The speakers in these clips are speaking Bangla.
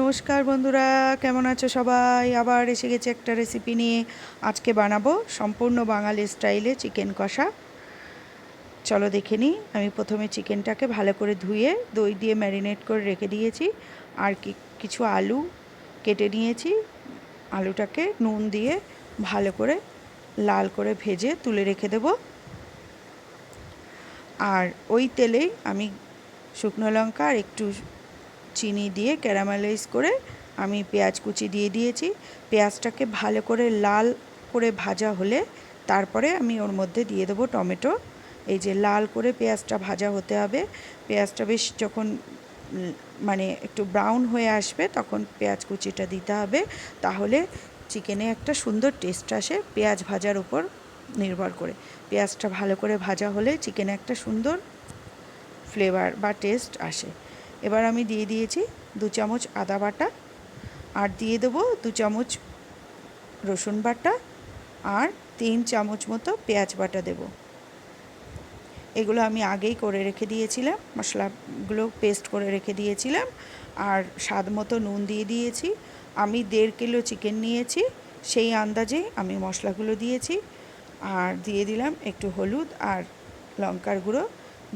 নমস্কার বন্ধুরা, কেমন আছো সবাই? আবার এসে গেছে একটা রেসিপি নিয়ে। আজকে বানাবো সম্পূর্ণ বাঙালি স্টাইলে চিকেন কষা। চলো দেখে নিই। আমি প্রথমে চিকেনটাকে ভালো করে ধুয়ে দই দিয়ে ম্যারিনেট করে রেখে দিয়েছি। আর কি, কিছু আলু কেটে নিয়েছি। আলুটাকে নুন দিয়ে ভালো করে লাল করে ভেজে তুলে রেখে দেব। আর ওই তেলেই আমি শুকনো লঙ্কা আর একটু চিনি দিয়ে ক্যারামেলাইজ করে আমি পেঁয়াজ কুচি দিয়ে দিয়েছি। পেঁয়াজটাকে ভালো করে লাল করে ভাজা হলে তারপরে আমি ওর মধ্যে দিয়ে দেবো টমেটো। এই যে লাল করে পেঁয়াজটা ভাজা হতে হবে। পেঁয়াজটা বেশ যখন মানে একটু ব্রাউন হয়ে আসবে তখন পেঁয়াজ কুচিটা দিতে হবে। তাহলে চিকেনে একটা সুন্দর টেস্ট আসে পেঁয়াজ ভাজার উপর নির্ভর করে। পেঁয়াজটা ভালো করে ভাজা হলে চিকেনে একটা সুন্দর ফ্লেভার বা টেস্ট আসে। এবার আমি দিয়ে দিয়েছি দু চামচ আদা বাটা, আর দিয়ে দেবো দু চামচ রসুন বাটা, আর তিন চামচ মতো পেঁয়াজ বাটা দেব। এগুলো আমি আগেই করে রেখে দিয়েছিলাম, মশলাগুলো পেস্ট করে রেখে দিয়েছিলাম, আর স্বাদ মতো নুন দিয়ে দিয়েছি। আমি দেড় কিলো চিকেন নিয়েছি, সেই আন্দাজে আমি মশলাগুলো দিয়েছি, আর দিয়ে দিলাম একটু হলুদ আর লঙ্কার গুঁড়ো।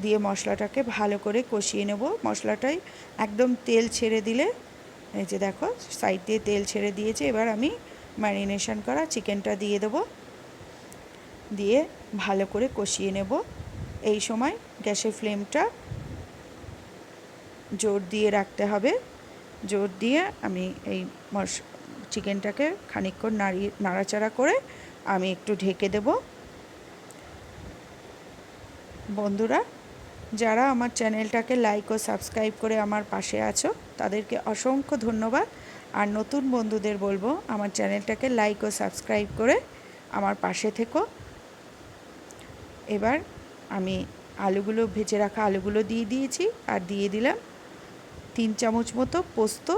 দিয়ে মশলাটাকে ভালো করে কষিয়ে নেব। মশলাটাই একদম তেল ছেড়ে দিলে, এই যে দেখো সাইড দিয়ে তেল ছেড়ে দিয়েছে, এবার আমি ম্যারিনেশন করা চিকেনটা দিয়ে দেব। দিয়ে ভালো করে কষিয়ে নেব। এই সময় গ্যাসের ফ্লেমটা জোর দিয়ে রাখতে হবে। জোর দিয়ে আমি এই মশ চিকেনটাকে খানিকক্ষণ নাড়িয়ে, নাড়াচাড়া করে আমি একটু ঢেকে দেব। বন্ধুরা যারা আমার চ্যানেলটাকে লাইক ও সাবস্ক্রাইব করে আমার পাশে আছো, তাদেরকে অসংখ্য ধন্যবাদ। আর নতুন বন্ধুদের বলব, আমার চ্যানেলটাকে লাইক ও সাবস্ক্রাইব করে আমার পাশে থেকো। এবার আমি আলুগুলো, ভেজে রাখা আলুগুলো দিয়ে দিয়েছি, আর দিয়ে দিলাম তিন চামচ মতো পোস্ত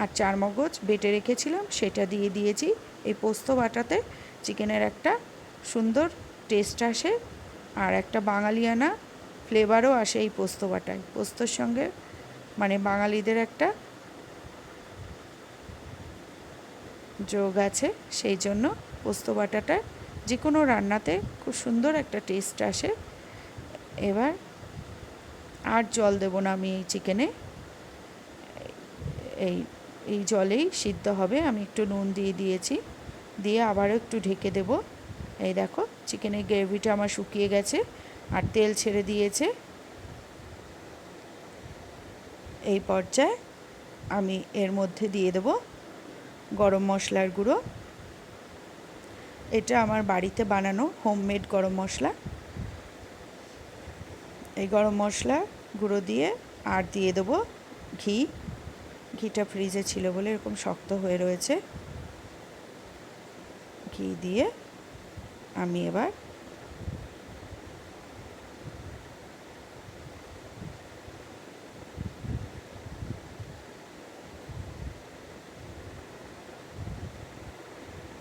আর চার মগজ বেটে রেখেছিলাম, সেটা দিয়ে দিয়েছি। এই পোস্ত বাটাতে চিকেনের একটা সুন্দর টেস্ট আসে, আর একটা বাঙালিয়ানা ফ্লেভারও আসে এই পোস্ত বাটায়। পোস্তর সঙ্গে মানে বাঙালিদের একটা যোগ আছে, সেই জন্য পোস্ত বাটাটা যে কোনো রান্নাতে খুব সুন্দর একটা টেস্ট আসে। এবার আর জল দেব না আমি এই চিকেনে। এই এই জলেই সিদ্ধ হবে, আমি একটু নুন দিয়ে দিয়েছি। দিয়ে আবারও একটু ঢেকে দেব। এই দেখো, চিকেনের গ্রেভিটা আমার শুকিয়ে গেছে। আর তেল ছেড়ে দিয়েছে। এই পর্যায়ে আমি এর মধ্যে দিয়ে দেব গরম মশলার গুঁড়ো। এটা আমার বাড়িতে বানানো হোমমেড গরম মশলা। এই গরম মশলা গুঁড়ো দিয়ে আর দিয়ে দেবো ঘি। ঘিটা ফ্রিজে ছিল বলে এরকম শক্ত হয়ে রয়েছে। ঘি দিয়ে আমি এবার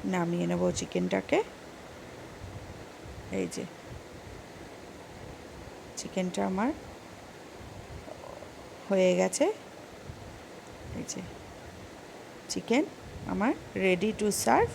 নামিয়ে নেব চিকেনটাকে। এই যে। চিকেনটা আমার হয়ে গেছে। এই যে। চিকেন আমার রেডি টু সার্ভ